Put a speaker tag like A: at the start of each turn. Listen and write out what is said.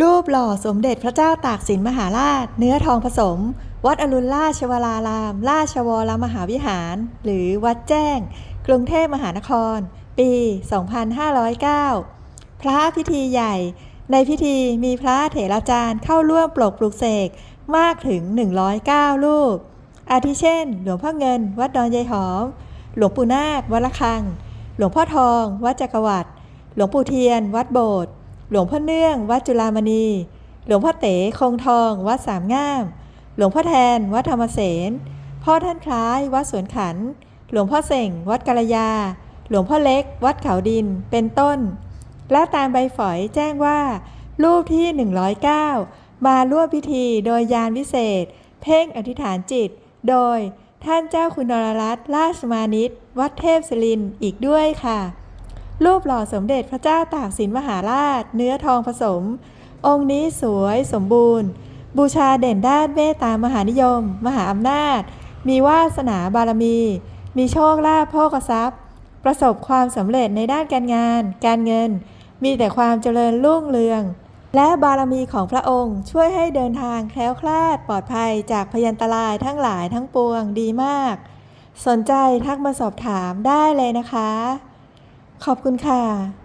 A: รูปหล่อสมเด็จพระเจ้าตากสินมหาราช เนื้อทองผสม วัดอรุณราชวราราม ราชวรมหาวิหาร หรือวัดแจ้ง กรุงเทพมหานคร ปี 2509 พระพิธีใหญ่ ในพิธีมีพระเถราจารย์เข้าร่วมปลกปลุกเสกมากถึง 109 รูป อาทิเช่น หลวงพ่อเงิน วัดดอนยายหอม หลวงปู่นาควัดละคัง หลวงพ่อทอง วัดจักรวรรดิหลวงปู่เทียน วัดโบสถ์ หลวงพ่อเนื่อง วัดจุฬามณี หลวงพ่อเต๋คงทอง วัดสามง่าม หลวงพ่อแทน วัดธรรมเสนพ่อท่านคล้าย วัดสวนขัน หลวงพ่อเส่ง วัดกาลยา หลวงพ่อเล็ก วัดเขาดิน เป็นต้น และตามใบฝอยแจ้งว่า รูปที่ 109 มาร่วมพิธีโดยยานวิเศษ เพ่งอธิษฐานจิต โดยท่านเจ้าคุณนรรัตน์ราชมานิต วัดเทพศิรินอีกด้วยค่ะ รูปหล่อสมเด็จพระเจ้าตากสินมหาราช เนื้อทองผสม องค์นี้สวยสมบูรณ์ บูชาเด่นด้านเมตตามหานิยม มหาอำนาจ มีวาสนาบารมี มีโชคลาภโภคทรัพย์ ประสบความสำเร็จในด้านการงาน การเงิน มีแต่ความเจริญรุ่งเรือง และบารมีของพระองค์ช่วยให้เดินทางแคล้วคลาดปลอดภัยจากพยันตรายทั้งหลายทั้งปวงดีมาก สนใจทักมาสอบถามได้เลยนะคะ ขอบคุณค่ะ